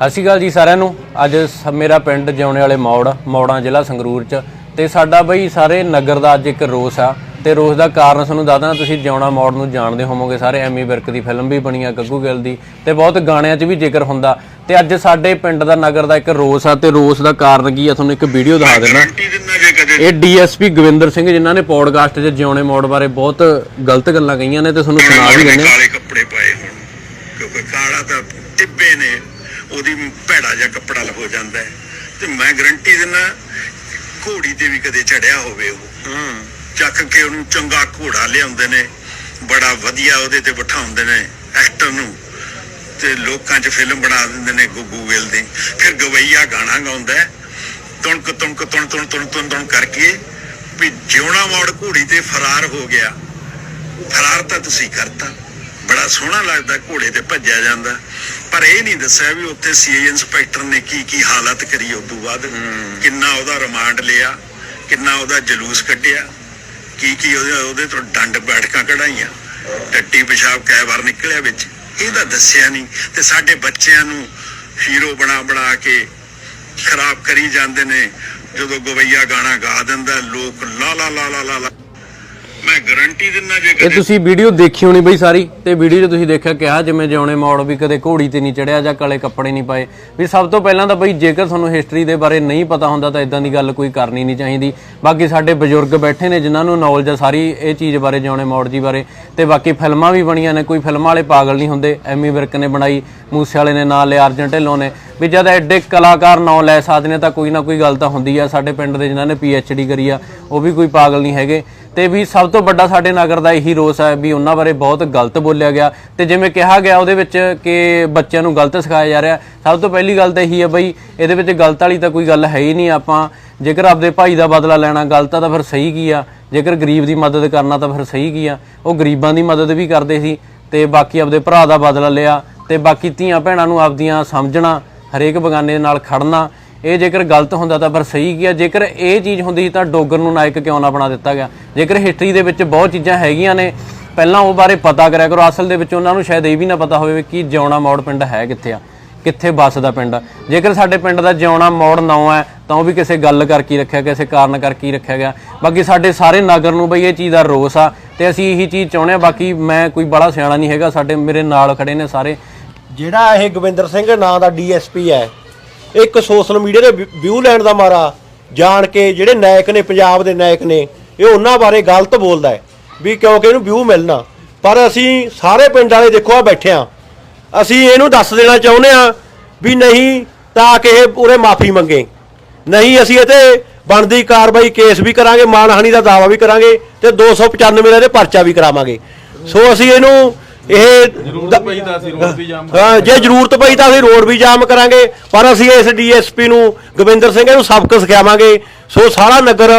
ਸਤਿ ਸ਼੍ਰੀ ਅਕਾਲ ਜੀ ਸਾਰਿਆਂ ਨੂੰ। ਅੱਜ ਸ- ਮੇਰਾ ਪਿੰਡ ਜਿਉਣੇ ਵਾਲੇ ਮੌੜ, ਮੌੜਾਂ ਜ਼ਿਲ੍ਹਾ ਸੰਗਰੂਰ ਚ। ਤੇ ਸਾਡਾ ਬਈ ਸਾਰੇ ਨਗਰ ਦਾ ਅੱਜ ਇੱਕ ਰੋਸ ਆ। ਤੇ ਰੋਸ ਦਾ ਕਾਰਨ ਤੁਹਾਨੂੰ ਦੱਸਦਾ ਤੁਸੀਂ ਜਿਉਣਾ ਮੌੜ ਨੂੰ ਜਾਣਦੇ ਹੋਵੋਗੇ। ਸਾਰੇ ਐਮੀ ਵਿਰਕ ਦੀ ਫਿਲਮ ਵੀ ਬਣੀ ਆ, ਗੱਗੂ ਗਿੱਲ ਦੀ। ਤੇ ਬਹੁਤ ਗਾਣਿਆਂ 'ਚ ਵੀ ਜ਼ਿਕਰ ਹੁੰਦਾ। ਤੇ ਅੱਜ ਸਾਡੇ ਪਿੰਡ ਦਾ ਨਗਰ ਦਾ ਇੱਕ ਰੋਸ ਆ। ਤੇ ਰੋਸ ਦਾ ਕਾਰਨ ਕੀ ਆ, ਤੁਹਾਨੂੰ ਇੱਕ ਵੀਡੀਓ ਦਿਖਾ ਦੇਣਾ ਗਾਰੰਟੀ ਦਿੰਦਾ। ਜੇ ਕਦੇ ਇਹ ਡੀਐਸਪੀ ਗਵਿੰਦਰ ਸਿੰਘ ਜਿਨ੍ਹਾਂ ਨੇ ਪੋਡਕਾਸਟ 'ਚ ਜਿਉਣੇ ਮੌੜ ਬਾਰੇ ਬਹੁਤ ਗਲਤ ਗੱਲਾਂ ਕਹੀਆਂ ਨੇ ਤੇ ਤੁਹਾਨੂੰ ਸੁਣਾ ਵੀ ਦਿੰਦੇ ਹਾਂ। ਕਾਲੇ ਕੱਪੜੇ ਪਾਏ ਹੁਣ। ਕਿਉਂਕਿ ਕਾਲਾ ਤਾਂ ਟਿੱਬੇ ਨੇ। ਉਹਦੀ ਭੈੜਾ ਜਿਹਾ ਕੱਪੜਾ ਹੋ ਜਾਂਦਾ ਹੈ। ਤੇ ਮੈਂ ਗਾਰੰਟੀ ਦਿੰਦਾ ਘੋੜੀ ਤੇ ਵੀ ਕਦੇ ਚੜਿਆ ਹੋਵੇ ਉਹ। ਚੱਕ ਕੇ ਉਹਨੂੰ ਚੰਗਾ ਘੋੜਾ ਲਿਆਉਂਦੇ ਨੇ ਬੜਾ ਵਧੀਆ ਉਹਦੇ ਤੇ ਬਿਠਾਉਂਦੇ ਨੇ ਐਕਟਰ ਨੂੰ। ਤੇ ਲੋਕਾਂ 'ਚ ਫਿਲਮ ਬਣਾ ਦਿੰਦੇ ਨੇ ਗੁੱਗੂ ਗਿੱਲ ਦੀ। ਫਿਰ ਗਵਈਆ ਗਾਣਾ ਗਾਉਂਦਾ ਹੈ ਤੁਣਕ ਤੁਣਕ ਤੁਣ ਤੁਣ ਤੁਣ ਤੁਣ ਤੁਣ ਕਰਕੇ ਵੀ ਜਿਉਣਾ ਮੋੜ ਘੋੜੀ ਤੇ ਫਰਾਰ ਹੋ ਗਿਆ। ਫਰਾਰ ਤਾਂ ਤੁਸੀਂ ਕਰਤਾ। ਬੜਾ ਸੋਹਣਾ ਲੱਗਦਾ ਘੋੜੇ ਤੇ ਭੱਜਿਆ ਜਾਂਦਾ। ਪਰ ਇਹ ਨਹੀਂ ਦੱਸਿਆ ਵੀ ਉੱਥੇ ਸੀਆਈ ਇੰਸਪੈਕਟਰ ਨੇ ਕੀ ਕੀ ਹਾਲਤ ਕਰੀ ਉਸ ਤੋਂ ਬਾਅਦ ਕਿੰਨਾ ਉਹਦਾ ਰਿਮਾਂਡ ਲਿਆ ਕਿੰਨਾ ਉਹਦਾ ਜਲੂਸ ਕੱਢਿਆ ਕੀ ਕੀ ਉਹਦੇ ਉਹਦੇ ਤੋਂ ਡੰਡ ਬੈਠਕਾਂ ਕਢਾਈਆਂ ਟੱਟੀ ਪਿਸ਼ਾਬ ਕੈ ਵਾਰ ਨਿਕਲਿਆ ਵਿੱਚ। ਇਹਦਾ ਦੱਸਿਆ ਨਹੀਂ। ਤੇ ਸਾਡੇ ਬੱਚਿਆਂ ਨੂੰ ਹੀਰੋ ਬਣਾ ਬਣਾ ਕੇ ਖਰਾਬ ਕਰੀ ਜਾਂਦੇ ਨੇ। ਜਦੋਂ ਗਵਈਆ ਗਾਣਾ ਗਾ ਦਿੰਦਾ ਲੋਕ ਲਾ ਲਾ ਲਾ ਲਾ ਲਾ ਮੈਂ ਗਾਰੰਟੀ ਦਿੰਦਾ ਜੇ ਇਹ ਕਦੇ ਤੁਸੀਂ ਵੀਡੀਓ ਦੇਖੀ ਹੋਣੀ ਬਈ ਸਾਰੀ ਤੇ ਵੀਡੀਓ 'ਚ ਤੁਸੀਂ ਦੇਖਿਆ ਕਿਹਾ ਜਿਵੇਂ ਜਿਉਣੇ ਮੌੜ ਵੀ ਕਦੇ ਘੋੜੀ ਤੇ ਨਹੀਂ ਚੜਿਆ ਜਾਂ ਕਾਲੇ ਕੱਪੜੇ ਨਹੀਂ ਪਾਏ। ਵੀ ਸਭ ਤੋਂ ਪਹਿਲਾਂ ਤਾਂ ਬਈ ਜੇਕਰ ਤੁਹਾਨੂੰ ਹਿਸਟਰੀ ਦੇ ਬਾਰੇ ਨਹੀਂ ਪਤਾ ਹੁੰਦਾ ਤਾਂ ਇਦਾਂ ਦੀ ਗੱਲ ਕੋਈ ਕਰਨੀ ਨਹੀਂ ਚਾਹੀਦੀ। ਬਾਕੀ ਸਾਡੇ ਬਜ਼ੁਰਗ ਬੈਠੇ ਨੇ ਜਿਨ੍ਹਾਂ ਨੂੰ ਨੌਲੇਜ ਆ ਸਾਰੀ ਇਹ ਚੀਜ਼ ਬਾਰੇ ਜਿਉਣੇ ਮੌੜ ਜੀ ਬਾਰੇ। ਤੇ ਬਾਕੀ ਫਿਲਮਾਂ ਵੀ ਬਣੀਆਂ ਨੇ ਕੋਈ ਫਿਲਮਾਂ ਵਾਲੇ ਪਾਗਲ ਨਹੀਂ ਹੁੰਦੇ। ਐਮੀ ਵਿਰਕ ਨੇ ਬਣਾਈ ਮੂਸੇ ਵਾਲੇ ਨੇ ਨਾਂ ਲਿਆ ਅਰਜਨ ਢਿੱਲੋਂ ਨੇ। ਵੀ ਜਦ ਐਡੇ ਕਲਾਕਾਰ ਨਾਂ ਲੈ ਸਕਦੇ ਨੇ ਤਾਂ ਕੋਈ ਨਾ ਕੋਈ ਗੱਲ ਤਾਂ ਹੁੰਦੀ ਆ। ਸਾਡੇ ਪਿੰਡ ਦੇ ਜਿਨ੍ਹਾਂ ਨੇ ਡੀ ਕਰੀ ਆ ਉਹ ਵੀ ਕੋਈ ਪਾਗਲ ਨਹੀਂ ਹੈਗੇ। ਤੇ ਵੀ ਸਭ ਤੋਂ ਵੱਡਾ ਸਾਡੇ ਨਗਰ ਦਾ ਇਹੀ ਰੋਸ ਹੈ ਵੀ ਉਹਨਾਂ ਬਾਰੇ ਬਹੁਤ ਗਲਤ ਬੋਲਿਆ ਗਿਆ। ਤੇ ਜਿਵੇਂ ਕਿਹਾ ਗਿਆ ਉਹਦੇ ਵਿੱਚ ਕਿ ਬੱਚਿਆਂ ਨੂੰ ਗਲਤ ਸਿਖਾਇਆ ਜਾ ਰਿਹਾ। ਸਭ ਤੋਂ ਪਹਿਲੀ ਗੱਲ ਤਾਂ ਇਹੀ ਹੈ ਬਈ, ਇਹਦੇ ਵਿੱਚ ਗਲਤ ਵਾਲੀ ਤਾਂ ਕੋਈ ਗੱਲ ਹੈ ਹੀ ਨਹੀਂ ਆਪਾਂ। ਜੇਕਰ ਆਪਦੇ ਭਾਈ ਦਾ ਬਦਲਾ ਲੈਣਾ ਗਲਤ ਆ ਤਾਂ ਫਿਰ ਸਹੀ ਕੀ ਆ? ਜੇਕਰ ਗਰੀਬ ਦੀ ਮਦਦ ਕਰਨਾ ਤਾਂ ਫਿਰ ਸਹੀ ਕੀ ਆ? ਉਹ ਗਰੀਬਾਂ ਦੀ ਮਦਦ ਵੀ ਕਰਦੇ ਸੀ ਤੇ ਬਾਕੀ ਆਪਦੇ ਭਰਾ ਦਾ ਬਦਲਾ ਲਿਆ ਤੇ ਬਾਕੀ ਧੀਆਂ ਭੈਣਾਂ ਨੂੰ ਆਪਦੀਆਂ ਸਮਝਣਾ, ਹਰੇਕ ਬਗਾਨੇ ਦੇ ਨਾਲ ਖੜਨਾ। ਇਹ ਜੇਕਰ ਗਲਤ ਹੁੰਦਾ ਤਾਂ ਫਿਰ ਸਹੀ ਗਿਆ ਜੇਕਰ ਇਹ ਚੀਜ਼ ਹੁੰਦੀ ਸੀ ਤਾਂ ਡੋਗਰ ਨੂੰ ਨਾਇਕ ਕਿਉਂ ਨਾ ਬਣਾ ਦਿੱਤਾ ਗਿਆ? ਜੇਕਰ ਹਿਸਟਰੀ ਦੇ ਵਿੱਚ ਬਹੁਤ ਚੀਜ਼ਾਂ ਹੈਗੀਆਂ ਨੇ, ਪਹਿਲਾਂ ਉਹ ਬਾਰੇ ਪਤਾ ਕਰਿਆ ਕਰੋ। ਅਸਲ ਦੇ ਵਿੱਚ ਉਹਨਾਂ ਨੂੰ ਸ਼ਾਇਦ ਇਹ ਵੀ ਨਾ ਪਤਾ ਹੋਵੇ ਕਿ ਜਿਉਣਾ ਮੋੜ ਪਿੰਡ ਹੈ ਕਿੱਥੇ ਆ? ਕਿੱਥੇ ਵੱਸਦਾ ਪਿੰਡ ਆ। ਜੇਕਰ ਸਾਡੇ ਪਿੰਡ ਦਾ ਜਿਉਣਾ ਮੋੜ ਨਾਂ ਹੈ, ਤਾਂ ਉਹ ਵੀ ਕਿਸੇ ਗੱਲ ਕਰਕੇ ਰੱਖਿਆ ਕਿਸੇ ਕਾਰਨ ਕਰਕੇ ਰੱਖਿਆ ਗਿਆ? ਬਾਕੀ ਸਾਡੇ ਸਾਰੇ ਨਗਰ ਨੂੰ ਬਈ ਇਹ ਚੀਜ਼ ਦਾ ਰੋਸ ਆ ਤੇ ਅਸੀਂ ਇਹੀ ਚੀਜ਼ ਚਾਹੁੰਦੇ ਆ ਬਾਕੀ ਮੈਂ ਕੋਈ ਬੜਾ ਸਿਆਣਾ ਨਹੀਂ ਹੈਗਾ। ਸਾਡੇ ਮੇਰੇ ਨਾਲ ਖੜੇ ਨੇ ਸਾਰੇ। ਜਿਹੜਾ ਇਹ ਗੋਬਿੰਦਰ ਸਿੰਘ ਨਾਂ ਦਾ ਡੀਐਸਪੀ ਹੈ ਇੱਕ ਸੋਸ਼ਲ ਮੀਡੀਆ ਦੇ ਵਿਊ ਲੈਣ ਦਾ ਮਾਰਾ ਜਾਣ ਕੇ ਜਿਹੜੇ ਨਾਇਕ ਨੇ, ਪੰਜਾਬ ਦੇ ਨਾਇਕ ਨੇ, ਇਹ ਉਹਨਾਂ ਬਾਰੇ ਗਲਤ ਬੋਲਦਾ ਹੈ ਵੀ ਕਿਉਂਕਿ ਇਹਨੂੰ ਵਿਊ ਮਿਲਣਾ। ਪਰ ਅਸੀਂ ਸਾਰੇ ਪਿੰਡ ਵਾਲੇ ਦੇਖੋ ਆ ਬੈਠੇ ਆ ਅਸੀਂ ਇਹਨੂੰ ਦੱਸ ਦੇਣਾ ਚਾਹੁੰਦੇ ਆ ਵੀ ਨਹੀਂ ਤਾਂ ਕਿ ਇਹ ਪੂਰੇ ਮਾਫੀ ਮੰਗੇ। ਨਹੀਂ ਅਸੀਂ ਇਹਤੇ ਬਣਦੀ ਕਾਰਵਾਈ, ਕੇਸ ਵੀ ਕਰਾਂਗੇ, ਮਾਨਹਾਨੀ ਦਾ ਦਾਵਾ ਵੀ ਕਰਾਂਗੇ ਤੇ 295 ਇਹਦੇ ਪਰਚਾ ਵੀ ਕਰਾਵਾਂਗੇ। ਸੋ ਅਸੀਂ ਇਹਨੂੰ ਇਹ ਜ਼ਰੂਰਤ ਪਈ ਤਾਂ ਅਸੀਂ ਰੋਡ ਵੀ ਜਾਮ ਹਾਂ ਜੇ ਜ਼ਰੂਰਤ ਪਈ ਤਾਂ ਅਸੀਂ ਰੋਡ ਵੀ ਜਾਮ ਕਰਾਂਗੇ ਪਰ ਅਸੀਂ ਇਸ ਡੀਐਸਪੀ ਨੂੰ ਗੋਬਿੰਦਰ ਸਿੰਘ ਨੂੰ ਸਬਕ ਸਿਖਾਵਾਂਗੇ। ਸੋ ਸਾਰਾ ਨਗਰ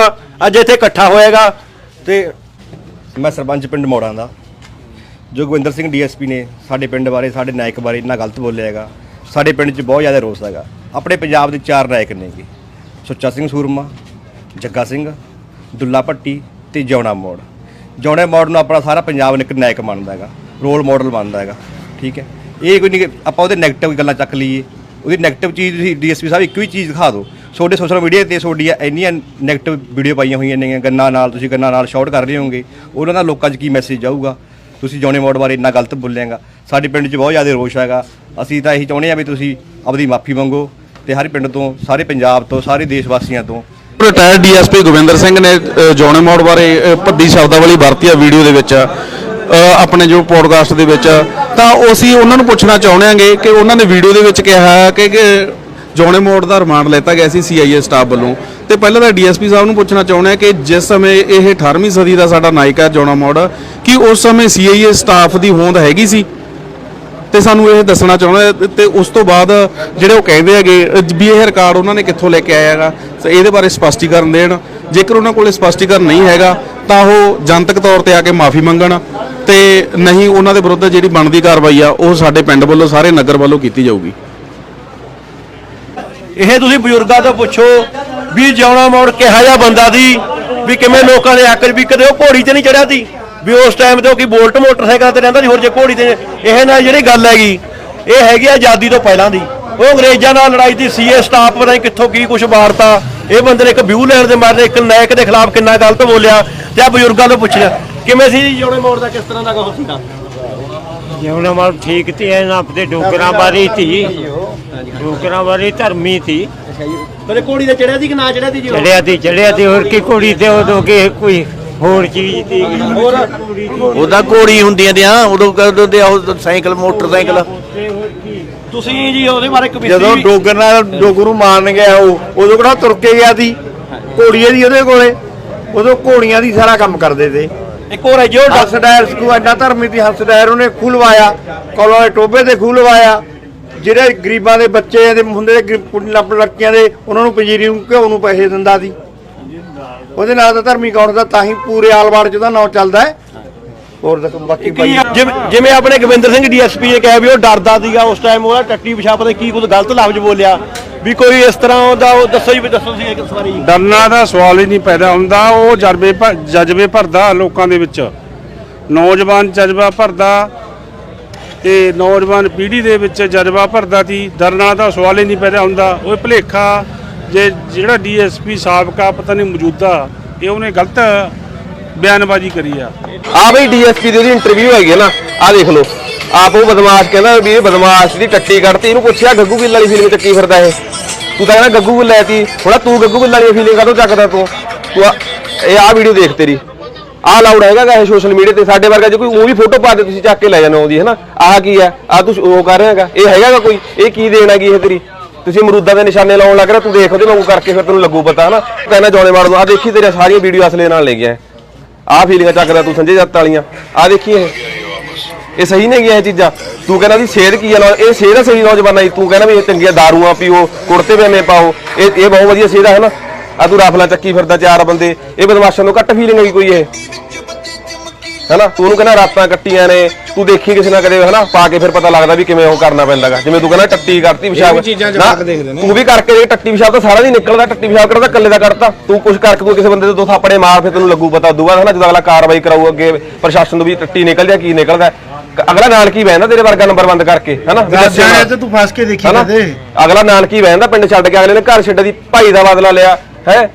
ਅੱਜ ਇੱਥੇ ਇਕੱਠਾ ਹੋਏਗਾ ਤੇ ਮੈਂ ਸਰਪੰਚ ਪਿੰਡ ਮੋੜਾਂ ਦਾ। ਜੋ ਗੋਬਿੰਦਰ ਸਿੰਘ ਡੀਐਸਪੀ ਨੇ ਸਾਡੇ ਪਿੰਡ ਬਾਰੇ ਸਾਡੇ ਨਾਇਕ ਬਾਰੇ ਇੰਨਾ ਗਲਤ ਬੋਲਿਆ ਹੈਗਾ ਸਾਡੇ ਪਿੰਡ 'ਚ ਬਹੁਤ ਜ਼ਿਆਦਾ ਰੋਸ ਹੈਗਾ। ਆਪਣੇ ਪੰਜਾਬ ਦੇ ਚਾਰ ਨਾਇਕ ਨੇਗੇ ਸੁੱਚਾ ਸਿੰਘ ਸੂਰਮਾ ਜੱਗਾ ਸਿੰਘ ਦੁੱਲਾ ਭੱਟੀ ਤੇ ਜੌਣਾ ਮੋੜ। ਜੌਣੇ ਮੋੜ ਨੂੰ ਆਪਣਾ ਸਾਰਾ ਪੰਜਾਬ ਇੱਕ ਨਾਇਕ ਮੰਨਦਾ ਹੈਗਾ। ਰੋਲ ਮਾਡਲ ਬਣਦਾ ਹੈਗਾ, ਠੀਕ ਹੈ। ਇਹ ਕੋਈ ਨਹੀਂ ਆਪਾਂ ਉਹਦੇ 네ਗੇਟਿਵ ਗੱਲਾਂ ਚੱਕ ਲਈਏ। ਉਹਦੀ 네ਗੇਟਿਵ ਚੀਜ਼ ਤੁਸੀਂ ਡੀਐਸਪੀ ਸਾਹਿਬ ਇੱਕੋ ਹੀ ਚੀਜ਼ ਦਿਖਾ ਦਿਓ। ਤੁਹਾਡੇ ਸੋਸ਼ਲ ਮੀਡੀਆ ਤੇ ਤੁਹਾਡੀਆਂ ਇੰਨੀਆਂ 네ਗੇਟਿਵ ਵੀਡੀਓ ਪਾਈਆਂ ਹੋਈਆਂ ਨੇ, ਗੰਨਾ ਨਾਲ, ਤੁਸੀਂ ਗੰਨਾ ਨਾਲ ਸ਼ਾਰਟ ਕਰ ਰਹੇ ਹੋਗੇ ਉਹਨਾਂ ਦਾ ਲੋਕਾਂ 'ਚ ਕੀ ਮੈਸੇਜ ਜਾਊਗਾ? ਤੁਸੀਂ ਜੌਨੀ ਮੋੜ ਬਾਰੇ ਇੰਨਾ ਗਲਤ ਬੋਲਿਆਗਾ। ਸਾਡੇ ਪਿੰਡ 'ਚ ਬਹੁਤ ਜ਼ਿਆਦਾ ਰੋਸ਼ ਹੈਗਾ। ਅਸੀਂ ਤਾਂ ਇਹੀ ਚਾਹੁੰਦੇ ਆ ਵੀ ਤੁਸੀਂ ਆਪਦੀ ਮਾਫੀ ਮੰਗੋ ਤੇ ਹਰ ਪਿੰਡ ਤੋਂ, ਸਾਰੇ ਪੰਜਾਬ ਤੋਂ, ਸਾਰੇ ਦੇਸ਼ ਵਾਸੀਆਂ ਤੋਂ। ਰਿਟਾਇਰਡ ਡੀਐਸਪੀ ਗੋਵਿੰਦਰ ਸਿੰਘ ਨੇ ਜੌਨੀ ਮੋੜ ਬਾਰੇ ਭੱਦੀ ਵਾਲੀ ਵਰਤੀ ਆ ਵੀਡੀਓ ਦੇ ਵਿੱਚ। ਆਪਣੇ ਜੋ ਪੋਡਕਾਸਟ ਦੇ ਵਿੱਚ, ਤਾਂ ਅਸੀਂ ਉਹਨਾਂ ਨੂੰ ਪੁੱਛਣਾ ਚਾਹੁੰਦੇ ਹਾਂਗੇ ਕਿ ਉਹਨਾਂ ਨੇ ਵੀਡੀਓ ਦੇ ਵਿੱਚ ਕਿਹਾ ਕਿ ਕਿ ਮੋੜ ਦਾ ਰਿਮਾਂਡ ਲੈਤਾ ਗਿਆ ਸੀ ਸੀਆਈਏ ਸਟਾਫ ਵੱਲੋਂ। ਤੇ ਪਹਿਲਾਂ ਤਾਂ ਡੀਐਸਪੀ ਸਾਹਿਬ ਨੂੰ ਪੁੱਛਣਾ ਚਾਹੁੰਦੇ ਆ ਕਿ ਜਿਸ ਸਮੇਂ ਇਹ 18ਵੀਂ ਸਦੀ ਦਾ ਸਾਡਾ ਨਾਇਕ ਹੈ ਜੌਣਾ ਮੋੜ, ਕਿ ਉਸ ਸਮੇਂ ਸੀਆਈਏ ਸਟਾਫ ਦੀ ਹੋਂਦ ਹੈਗੀ ਸੀ? ਤੇ ਸਾਨੂੰ ਇਹ ਦੱਸਣਾ ਚਾਹੁੰਦਾ ਤੇ ਉਸ ਤੋਂ ਬਾਅਦ ਜਿਹੜੇ ਉਹ ਕਹਿੰਦੇ ਹੈਗੇ ਵੀ ਇਹ ਰਿਕਾਰਡ ਉਹਨਾਂ ਨੇ ਕਿੱਥੋਂ ਲੈ ਕੇ ਆਇਆ ਹੈਗਾ, ਤੇ ਇਹਦੇ ਬਾਰੇ ਸਪਸ਼ਟੀਕਰਨ ਦੇਣ। ਜੇਕਰ ਉਹਨਾਂ ਕੋਲ ਸਪਸ਼ਟੀਕਰਨ ਨਹੀਂ ਹੈਗਾ, ਤਾਂ ਉਹ ਜਨਤਕ ਤੌਰ ਤੇ ਆ ਕੇ ਮਾਫੀ ਮੰਗਣ। ਤੇ ਨਹੀਂ ਉਹਨਾਂ ਦੇ ਵਿਰੁੱਧ ਜਿਹੜੀ ਬਣਦੀ ਕਾਰਵਾਈ ਆ, ਉਹ ਸਾਡੇ ਪਿੰਡ ਵੱਲੋਂ, ਸਾਰੇ ਨਗਰ ਵੱਲੋਂ ਕੀਤੀ ਜਾਊਗੀ। ਇਹ ਤੁਸੀਂ ਬਜ਼ੁਰਗਾਂ ਤੋਂ ਪੁੱਛੋ ਵੀ ਜਿਉਣਾ ਮੋੜ ਕਿਹਾ ਜਿਹਾ ਬੰਦਾ ਦੀ ਵੀ ਕਿਵੇਂ ਲੋਕਾਂ ਦੇ ਹੱਕ ਵੀ ਕਦੇ ਉਹ ਘੋੜੀ ਤੇ ਨਹੀਂ ਚੜਿਆ ਸੀ? ਵੀ ਉਸ ਟਾਈਮ ਤੇ ਉਹ ਕੀ ਬੋਲਟ ਮੋਟਰਸਾਈਕਲ ਤੇ ਰਹਿੰਦਾ ਸੀ, ਹੋਰ ਜੇ ਘੋੜੀ ਤੇ ਇਹ ਨਾਲ ਜਿਹੜੀ ਗੱਲ ਹੈਗੀ, ਇਹ ਹੈਗੀ ਆਜ਼ਾਦੀ ਤੋਂ ਪਹਿਲਾਂ ਦੀ। ਉਹ ਅੰਗਰੇਜ਼ਾਂ ਨਾਲ ਲੜਾਈ ਦੀ ਸੀਏ ਸਟਾਫ ਪਤਾ ਨਹੀਂ ਕਿੱਥੋਂ ਕੀ ਕੁਝ ਵਾਰਤਾ। ਇਹ ਬੰਦੇ ਨੇ ਇੱਕ ਵਿਊ ਲੈਣ ਦੇ ਮਾਰੇ, ਇੱਕ ਨਾਇਕ ਦੇ ਖਿਲਾਫ ਕਿੰਨਾ ਗਲਤ ਬੋਲਿਆ। ਤੇ ਆ ਬਜ਼ੁਰਗਾਂ ਤੋਂ ਪੁੱਛਿਆ ਕਿਵੇਂ ਸੀ ਜੀ ਜੋੜੇ ਮੋੜ ਦਾ ਕਿਸ ਤਰ੍ਹਾਂ ਦਾ ਕਹੋ ਸੀਗਾ? ਜਿਉਣਾ ਮਾਲ ਠੀਕ ਤੀ ਐ ਨਾ ਤੇ ਡੋਕਰਾਂ ਬਾਰੀ ਤੀ ਡੋਕਰਾਂ ਬਾਰੀ ਧਰਮੀ ਤੀ ਤੇਰੇ ਕੋੜੀ ਤੇ ਚੜਿਆ ਸੀ ਕਿ ਨਾ ਚੜਿਆ ਸੀ ਜੀ? ਚੜਿਆ ਤੀ ਚੜਿਆ ਤੀ ਹੋਰ ਕੀ ਕੁੜੀ ਤੇ ਉਦੋਂ ਕੀ ਕੋਈ ਹੋਰ ਚੀਜ਼ ਤੀ ਹੋਰ? ਉਹਦਾ ਘੋੜੀ ਹੁੰਦੀਆਂ ਦੀਆਂ ਉਦੋਂ ਕਦੋਂ ਦੇ ਉਹ ਸਾਈਕਲ ਮੋਟਰਸਾਈਕਲ। ਤੁਸੀਂ ਜੀ ਉਹਦੇ ਬਾਰੇ ਕਵਿਤਾ ਜਦੋਂ ਡੋਗਰ ਨਾਲ ਡੋਗਰ ਨੂੰ ਮਾਰਨ ਗਿਆ ਉਹ ਉਦੋਂ ਕਿਹੜਾ ਤੁਰ ਕੇ ਗਿਆ ਸੀ? ਘੋੜੀਏ ਦੀ ਉਹਦੇ ਕੋਲੇ। ਉਦੋਂ ਘੋੜੀਆਂ ਦੀ ਸਾਰਾ ਕੰਮ ਕਰਦੇ ਤੇ ਇੱਕ ਹੋਰ ਹੈ ਜੋ ਹੰਸ ਡਾਇਰ ਸਕੂ ਐਡਾ ਧਰਮੀ ਦੀ ਹੰਸ ਡਾਇਰ ਉਹਨੇ ਖੁਲਵਾਇਆ ਕੋਲੋਂ ਦੇ ਟੋਬੇ ਤੇ ਖੁਲਵਾਇਆ। ਜਿਹੜੇ ਗਰੀਬਾਂ ਦੇ ਬੱਚੇ ਦੇ ਹੁੰਦੇ ਲੜਕੀਆਂ ਦੇ ਉਹਨਾਂ ਨੂੰ ਪੰਜੀਰੀ ਨੂੰ ਘਿਓ ਨੂੰ ਪੈਸੇ ਦਿੰਦਾ ਸੀ। ਉਹਦੇ ਨਾਲ ਤਾਂ ਧਰਮੀ ਕੌਣ ਦਾ ਤਾਂ ਹੀ ਪੂਰੇ ਆਲਵਾੜ ਚ ਉਹਦਾ ਨਾਂ ਚੱਲਦਾ ਹੈ। ਹੋਰ ਦੱਸੋ ਬਾਕੀ ਭਾਈ ਜਿਵੇਂ ਜਿਵੇਂ ਆਪਣੇ ਗਵਿੰਦਰ ਸਿੰਘ ਡੀਐਸਪੀ ਨੇ ਕਿਹਾ ਵੀ ਉਹ ਡਰਦਾ ਸੀਗਾ ਉਸ ਟਾਈਮ ਉਹਦਾ ਟੱਟੀ ਪਿਸ਼ਾਬ ਤੇ ਕੀ ਕੁਝ ਗਲਤ ਲਫ਼ਜ਼ ਬੋਲਿਆ। ਵੀ ਕੋਈ ਇਸ ਤਰ੍ਹਾਂ ਦਾ ਉਹ ਦੱਸੋ ਜੀ ਵੀ ਦੱਸੋ ਸੀ ਇੱਕ ਵਾਰੀ। ਡਰਨਾ ਦਾ ਸਵਾਲ ਹੀ ਨਹੀਂ ਪੈਦਾ ਹੁੰਦਾ ਉਹ ਜਜ਼ਬੇ ਭਰ- ਜਜ਼ਬੇ ਭਰਦਾ ਲੋਕਾਂ ਦੇ ਵਿੱਚ। ਨੌਜਵਾਨ ਜਜ਼ਬਾ ਭਰਦਾ ਤੇ ਨੌਜਵਾਨ ਪੀੜ੍ਹੀ ਦੇ ਵਿੱਚ ਜਜ਼ਬਾ ਭਰਦਾ ਸੀ ਡਰਨਾ ਦਾ ਸਵਾਲ ਹੀ ਨਹੀਂ ਪੈਦਾ ਹੁੰਦਾ। ਉਹ ਭਲੇਖਾ ਜੇ ਜਿਹੜਾ ਡੀਐਸਪੀ ਸਾਬਕਾ ਪਤਾ ਨਹੀਂ ਮੌਜੂਦਾ ਇਹ ਉਹਨੇ ਗਲਤ ਬਿਆਨਬਾਜ਼ੀ ਕਰੀ ਆ। ਆ ਬਈ ਡੀਐਸਪੀ ਦੀ ਉਹਦੀ ਇੰਟਰਵਿਊ ਹੈਗੀ ਹੈ ਨਾ ਆ ਦੇਖ ਲਓ। ਆਪ ਉਹ ਬਦਮਾਸ਼ ਕਹਿੰਦਾ ਵੀ ਇਹ ਬਦਮਾਸ਼ ਦੀ ਟੱਟੀ ਕੱਢਤੀ, ਇਹਨੂੰ ਪੁੱਛਿਆ ਗੱਗੂ ਗਿੱਲ ਵਾਲੀ ਫਿਲਮ ਚੱਕੀ ਫਿਰਦਾ ਇਹ? ਤੂੰ ਤਾਂ ਕਹਿੰਦਾ ਗੱਗੂ ਗਿੱਲ ਲੈਤੀ ਹੁਣ ਤੂੰ ਗੱਗੂ ਗਿੱਲ ਵਾਲੀ ਫੀਲਿੰਗ ਕਾਹਤੋਂ ਚੱਕਦਾ ਤੂੰ? ਤੂੰ ਇਹ ਆ ਵੀਡੀਓ ਦੇਖ ਤੇਰੀ। ਆ ਲਾਉਡ ਹੈਗਾ ਇਹ ਸੋਸ਼ਲ ਮੀਡੀਆ ਤੇ, ਸਾਡੇ ਵਰਗਾ ਜੇ ਕੋਈ ਉਹ ਵੀ ਫੋਟੋ ਪਾ ਦੇ, ਤੁਸੀਂ ਚੱਕ ਕੇ ਲੈ ਜਾਂਦੇ ਹੋ ਉਹਦੀ, ਹੈਨਾ? ਆਹ ਕੀ ਆ? ਆ ਤੂੰ ਉਹ ਕਰ ਰਿਹਾਗਾ ਇਹ ਹੈਗਾ ਗਾ ਕੋਈ? ਇਹ ਕੀ ਦੇਣਾ ਹੈਗੀ ਇਹ ਤੇਰੀ? ਤੁਸੀਂ ਅਮਰੂਦਾਂ ਦੇ ਨਿਸ਼ਾਨੇ ਲਾਉਣ ਲੱਗ ਰਿਹਾ ਤੂੰ ਦੇਖ ਉਹਦੇ ਵਾਂਗੂ ਕਰਕੇ ਫਿਰ ਤੈਨੂੰ ਲੱਗੂ ਪਤਾ, ਹਨਾ? ਕਹਿੰਦਾ ਜੋੜੇ ਮਾਰ ਦੋ। ਆ ਦੇਖੀ ਤੇਰੀਆਂ ਸਾਰੀਆਂ ਵੀਡੀਓ ਅਸਲੇ ਨਾਲ ਲੈ ਗਿਆ ਆਹ ਫੀਲਿੰਗਾਂ ਚੱਕਦਾ ਤੂੰ, ਸੰਜੇ ਜੱਤ ਵਾਲੀਆਂ। ਆ ਦੇਖੀ ਇਹ? ਇਹ ਸਹੀ ਨਹੀਂ ਗਿਆ ਇਹ ਚੀਜ਼ਾਂ। ਤੂੰ ਕਹਿੰਦਾ ਵੀ ਸਿਹਤ ਕੀ ਆ ਨੌ- ਇਹ ਸਿਹਤ ਆ ਸਹੀ ਨੌਜਵਾਨਾਂ ਦੀ। ਤੂੰ ਕਹਿੰਦਾ ਵੀ ਇਹ ਚੰਗੀਆਂ ਦਾਰੂਆਂ ਪੀਓ ਕੁੜਤੇ ਪਜਾਮੇ ਪਾਓ। ਇਹ ਇਹ ਬਹੁਤ ਵਧੀਆ ਸਿਹਤ ਆ ਹੈ ਨਾ ਆ ਤੂੰ ਰਾਫਲਾ ਚੱਕੀ ਫਿਰਦਾ ਚਾਰ ਬੰਦੇ। ਇਹ ਬਦਮਾਸ਼ਾਂ ਨੂੰ ਘੱਟ ਫੀਲਿੰਗ ਹੈਗੀ ਕੋਈ ਇਹ। ਹੈਨਾ? ਤੂੰ ਉਹਨੂੰ ਕਹਿੰਦਾ ਰਾਤਾਂ ਕੱਟੀਆਂ ਨੇ। ਤੂੰ ਦੇਖੀ ਕਿਸੇ ਨਾ ਕਦੇ ਹੈਨਾ? ਪਾ ਕੇ ਫਿਰ ਪਤਾ ਲੱਗਦਾ ਵੀ ਕਿਵੇਂ ਉਹ ਕਰਨਾ ਪੈਂਦਾਗਾ। ਜਿਵੇਂ ਤੂੰ ਕਹਿੰਦਾ ਟੱਟੀ ਕਰਤੀ ਪਿਸ਼ਾਬ। ਨਾ, ਤੂੰ ਵੀ ਕਰਕੇ ਦੇਖ ਟੱਟੀ ਪਿਸ਼ਾਬ ਤਾਂ ਸਾਰਾ ਨਹੀਂ ਨਿਕਲਦਾ ਟੱਟੀ ਪਿਸ਼ਾਬ ਕਰਦਾ ਕੱਲੇ ਦਾ ਕੱਢਤਾ। ਤੂੰ ਕੁਛ ਕਰਕੇ ਤੂੰ ਕਿਸੇ ਬੰਦੇ ਦੇ ਦੋ ਥਾਪੜੇ ਮਾਰ ਫਿਰ ਤੈਨੂੰ ਲੱਗੂ ਪਤਾ। ਦੂਆ ਹੈਨਾ ਜਦੋਂ ਅਗਲਾ ਕਾਰਵਾਈ ਕਰਾਊ ਅੱਗੇ ਪ੍ਰਸ਼ਾਸਨ ਤੋਂ ਵੀ ਟੱਟੀ ਨਿਕਲ ਜਾ ਕੀ ਨਿਕਲਦਾ। ਅਗਲਾ ਨਾਨਕੀ ਬਹਿੰਦਾ ਤੇਰੇ ਵਰਗਾ ਨੰਬਰ ਬੰਦ ਕਰਕੇ ਹੈਨਾ? ਦੱਸੇ ਨਾ। ਤੂੰ ਫਸ ਕੇ ਦੇਖੀ ਹੈਨਾ? ਅਗਲਾ ਨਾਨਕੀ ਬਹਿੰਦਾ ਪਿੰਡ ਛੱਡ ਕੇ ਅਗਲੇ ਨੇ ਘਰ ਛੱਡ ਦੀ ਭਾਈ ਦਾ ਬਦਲਾ ਲਿਆ ਹੈ?